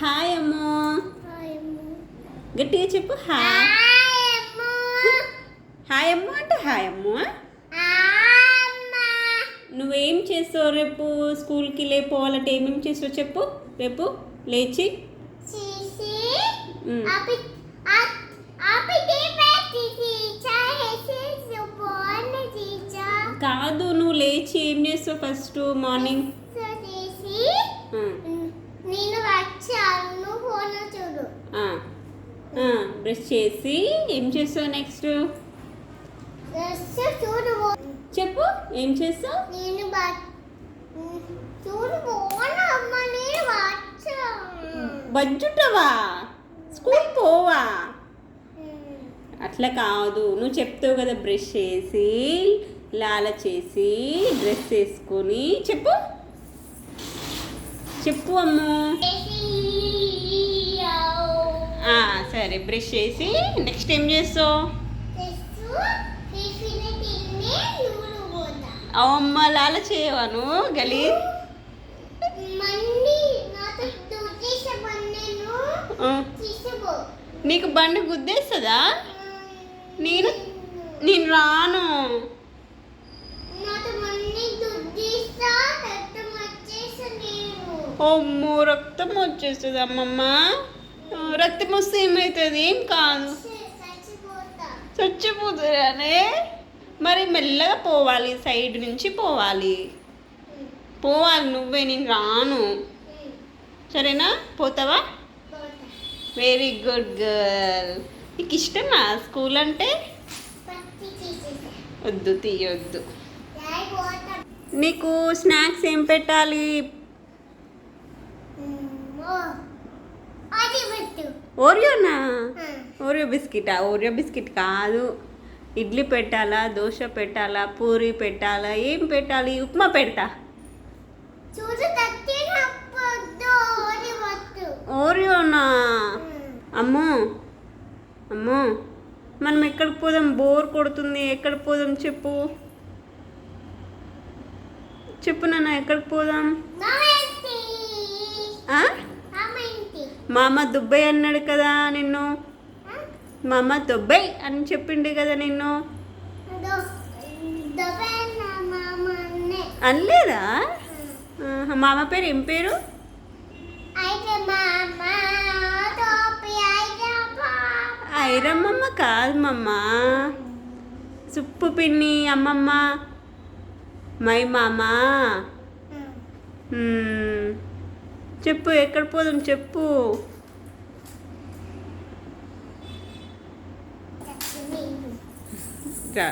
Hi అమ్మో గట్టిగా చెప్పు. హాయ్ హాయ్ అమ్మ అంటే హాయ్ అమ్మ నువ్వేం చేస్తావు రేపు? స్కూల్కి లేపోవాలంటే ఏమేమి చేస్తావు చెప్పు. రేపు లేచి. కాదు నువ్వు లేచి ఏం చేస్తావు ఫస్ట్ మార్నింగ్ నేను వచ్చాను ఫోన్ చూడు. బ్రష్ చేసి ఏం చేస్తావు నెక్స్ట్ చూడు. చెప్పు ఏం చేస్తావు? నేను చూడు బజ్జుంటావా? స్కూల్ పోవా? అట్లా కాదు నువ్వు చెప్తావు కదా బ్రష్ చేసి లాల చేసి డ్రెస్ వేసుకొని చెప్పు. చెప్పు అమ్ము. సరే బ్రష్ చేసి నెక్స్ట్ ఏం చేస్తావు? అమ్మ లాల చేయవాను గలీ? నీకు బండి గుద్దేస్తుందా? నేను నేను రాను. అమ్మో రక్తం వచ్చేస్తుంది అమ్మమ్మ. రక్తం వస్తే ఏమవుతుంది ఏం కాదు. చచ్చిపోతుందనే మరి మెల్లగా పోవాలి సైడ్ నుంచి పోవాలి. పోవాలి నువ్వే నేను రాను. సరేనా? పోతావా? వెరీ గుడ్ గర్ల్ నీకు ఇష్టమా స్కూల్ అంటే? వద్దు తీయొద్దు. నీకు స్నాక్స్ ఏం పెట్టాలి? ఓరియోనా? ఓరియో బిస్కెటా? ఓరియో బిస్కెట్ కాదు. ఇడ్లీ పెట్టాలా దోశ పెట్టాలా పూరి పెట్టాలా ఏం పెట్టాలి? ఉప్మా పెడతా. ఓరియోనా? అమ్మో. అమ్మో. మనం ఎక్కడికి పోదాం? బోర్ కొడుతుంది. ఎక్కడికి పోదాం చెప్పు. చెప్పు నాన్న ఎక్కడికి పోదాం? మా అమ్మ దుబ్బై అన్నాడు కదా నిన్ను. మా అమ్మ దుబ్బై అని చెప్పిండు కదా నిన్ను. అనలేదా? మా అమ్మ పేరు ఏం పేరు? ఐరమ్మమ్మ కాదు మమ్మ సుప్పు పిన్ని అమ్మమ్మ. మై మామ. మ్మ్. చెప్పు ఎక్కడ పోదాం చెప్పు రా.